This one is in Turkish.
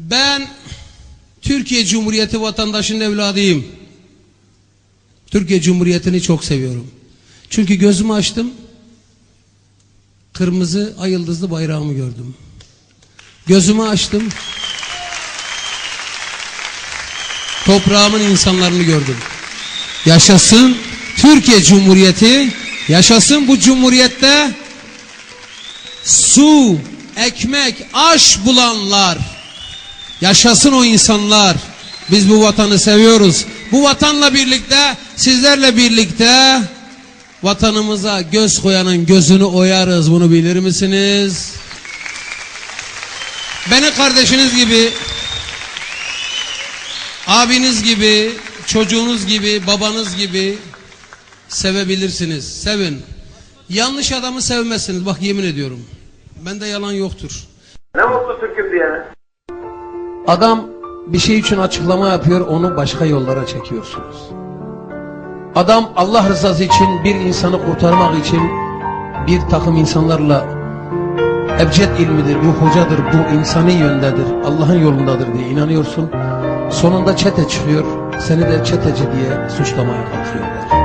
Ben Türkiye Cumhuriyeti vatandaşının evladıyım. Türkiye Cumhuriyeti'ni çok seviyorum. Çünkü gözümü açtım. Kırmızı ay yıldızlı bayrağımı gördüm. Gözümü açtım. Toprağımın insanlarını gördüm. Yaşasın Türkiye Cumhuriyeti. Yaşasın bu cumhuriyette su, ekmek, aş bulanlar. Yaşasın o insanlar. Biz bu vatanı seviyoruz. Bu vatanla birlikte, sizlerle birlikte vatanımıza göz koyanın gözünü oyarız. Bunu bilir misiniz? Beni kardeşiniz gibi, abiniz gibi, çocuğunuz gibi, babanız gibi sevebilirsiniz. Sevin. Yanlış adamı sevmezsiniz. Bak yemin ediyorum. Bende yalan yoktur. Ne mutlu Türk'üm diyene. Adam bir şey için açıklama yapıyor, onu başka yollara çekiyorsunuz. Adam Allah rızası için bir insanı kurtarmak için bir takım insanlarla ebced ilmidir, bu hocadır, bu insani yöndedir, Allah'ın yolundadır diye inanıyorsun. Sonunda çete çıkıyor, seni de çeteci diye suçlamaya kalkıyorlar.